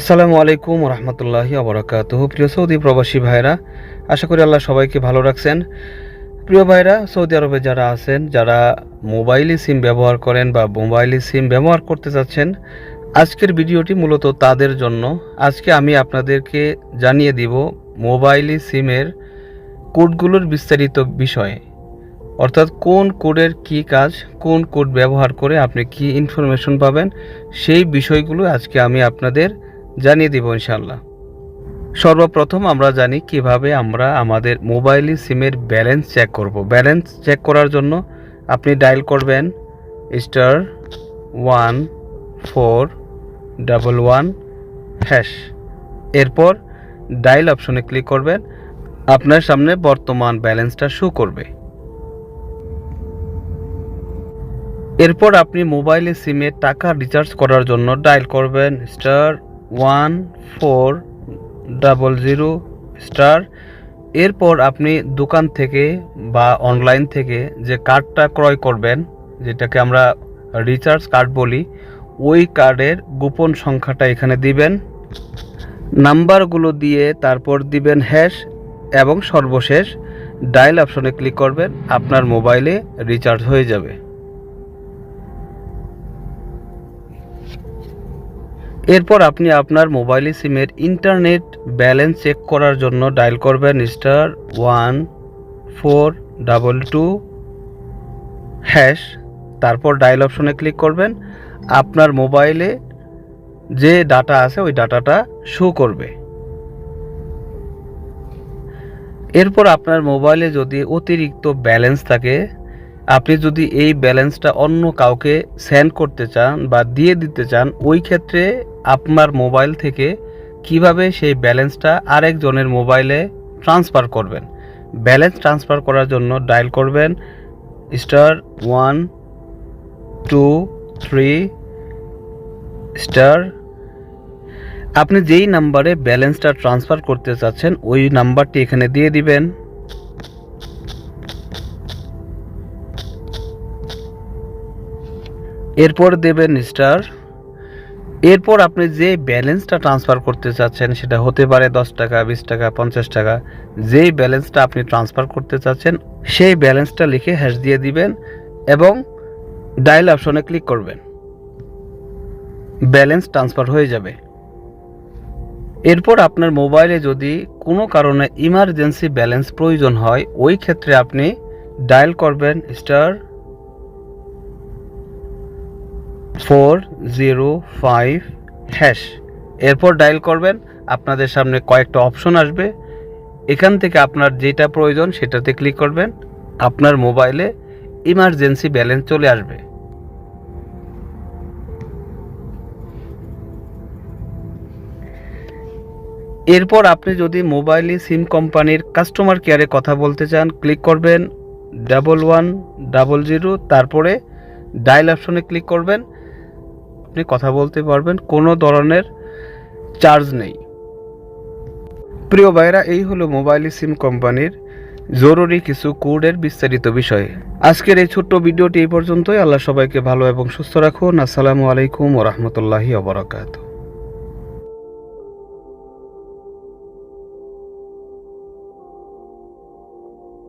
আসসালামু আলাইকুম রহমতুল্লাহি আবরাকাত প্রিয় সৌদি প্রবাসী ভাইরা, আশা করি আল্লাহ সবাইকে ভালো রাখছেন। প্রিয় ভাইরা, সৌদি আরবে যারা আছেন, যারা মোবাইলে সিম ব্যবহার করেন বা মোবাইলে সিম ব্যবহার করতে চাচ্ছেন, আজকের ভিডিওটি মূলত তাদের জন্য। আজকে আমি আপনাদেরকে জানিয়ে দিব মোবাইলে সিমের কোডগুলোর বিস্তারিত বিষয়ে। অর্থাৎ কোন কোডের কি কাজ, কোন কোড ব্যবহার করে আপনি কি ইনফরমেশন পাবেন, সেই বিষয়গুলো আজকে আমি আপনাদের জানিয়ে দিব ইনশাল্লাহ সর্বপ্রথম আমরা জানি কীভাবে আমরা আমাদের মোবাইলে সিমের ব্যালেন্স চেক করব। ব্যালেন্স চেক করার জন্য আপনি ডায়াল করবেন star one four double one hash. এরপর ডায়াল অপশনে ক্লিক করবেন, আপনার সামনে বর্তমান ব্যালেন্সটা শো করবে। এরপর আপনি মোবাইলে সিমে টাকা রিচার্জ করার জন্য ডায়াল করবেন star one four double zero star এরপর আপনি দোকান থেকে বা অনলাইন থেকে যে কার্ডটা ক্রয় করবেন, যেটাকে আমরা রিচার্জ কার্ড বলি, ওই কার্ডের গোপন সংখ্যাটা এখানে দিবেন। নাম্বারগুলো দিয়ে তারপর দিবেন হ্যাশ এবং সর্বশেষ ডায়াল অপশনে ক্লিক করবেন, আপনার মোবাইলে রিচার্জ হয়ে যাবে। এরপর আপনি আপনার মোবাইলে সিমের ইন্টারনেট ব্যালেন্স চেক করার জন্য ডায়াল করবেন star one four double two hash. তারপর ডায়াল অপশনে ক্লিক করবেন। আপনার মোবাইলে যে ডাটা আছে, ওই ডাটাটা শো করবে। এরপর আপনার মোবাইলে যদি অতিরিক্ত ব্যালেন্স থাকে, আপনি যদি এই ব্যালেন্সটা অন্য কাউকে সেন্ড করতে চান বা দিয়ে দিতে চান, ওই ক্ষেত্রে আপনার মোবাইল থেকে কীভাবে সেই ব্যালেন্সটা আরেকজনের মোবাইলে ট্রান্সফার করবেন। ব্যালেন্স ট্রান্সফার করার জন্য ডায়াল করবেন, star one, two, three, star. আপনি যেই নাম্বারে ব্যালেন্সটা ট্রান্সফার করতে চাচ্ছেন, ওই নাম্বারটি এখানে দিয়ে দিবেন। এরপর দেবেন স্টার এরপর আপনি যে ব্যালেন্সটা ট্রান্সফার করতে চাচ্ছেন, সেটা হতে পারে দশ টাকা, বিশ টাকা, পঞ্চাশ টাকা, যেই ব্যালেন্সটা আপনি ট্রান্সফার করতে চাচ্ছেন, সেই ব্যালেন্সটা লিখে হ্যাশ দিয়ে দিবেন এবং ডায়াল অপশনে ক্লিক করবেন। ব্যালেন্স ট্রান্সফার হয়ে যাবে। এরপর আপনার মোবাইলে যদি কোনো কারণে ইমার্জেন্সি ব্যালেন্স প্রয়োজন হয়, ওই ক্ষেত্রে আপনি ডায়াল করবেন star four zero five hash এরপর ডায়াল করবেন, আপনাদের সামনে কয়েকটা অপশন আসবে। এখান থেকে আপনার যেটা প্রয়োজন সেটাতে ক্লিক করবেন। আপনার মোবাইলে ইমার্জেন্সি ব্যালেন্স চলে আসবে। এরপর আপনি যদি মোবাইলে সিম কোম্পানির কাস্টমার কেয়ারে কথা বলতে চান ক্লিক করবেন। ডাবল ওয়ান ডাবল জিরো তারপরে ডায়াল অপশনে ক্লিক করবেন। আপনি কথা বলতে পারবেন, কোনো ধরনের চার্জ নেই। প্রিয় ভাইরা, এই হলো মোবাইল সিম কোম্পানির জরুরি কিছু কোডের বিস্তারিত বিষয়ে। আজকের এই ছোট্ট ভিডিওটি এই পর্যন্তই। আল্লাহ সবাইকে ভালো এবং সুস্থ রাখুন। আসসালামু আলাইকুম ওরহমতুল্লাহি অবরাকাতু